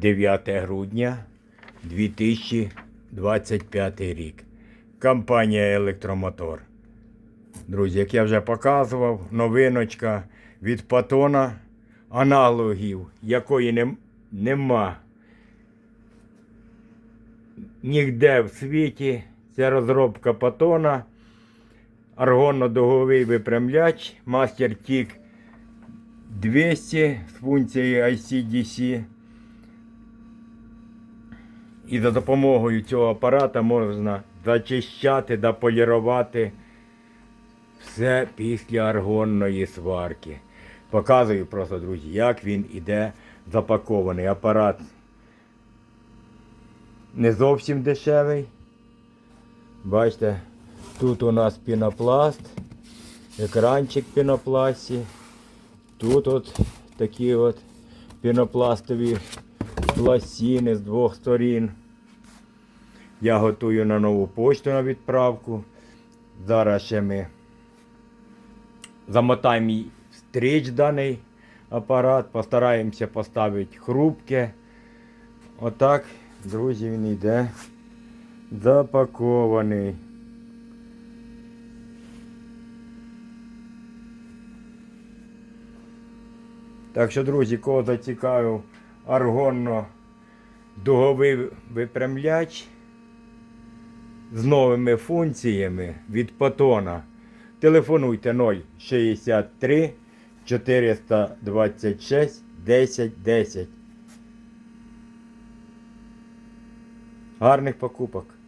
9 грудня 2025 рік. Компанія Електромотор. Друзі, як я вже показував, новиночка від Патона, аналогів, якої нем- нема ніде в світі. Це розробка Патона, аргонно-дуговий випрямляч, Master TIC 200 з функцією ICDC. І за допомогою цього апарата можна зачищати та полірувати все після аргонної сварки. Показую просто, друзі, як він іде запакований. Апарат не зовсім дешевий. Бачите, тут у нас пінопласт, екранчик пінопласті. Тут от такі от пінопластові пластини з двох сторін. Я готую на нову почту на відправку. Зараз ще ми замотаємо стріч даний апарат, постараємося поставити хрупке. Отак, друзі, він йде запакований. Так що, друзі, кого зацікавив аргонно дуговий випрямляч з новими функціями від Патона. Телефонуйте 063 426 10 10. Гарних покупок!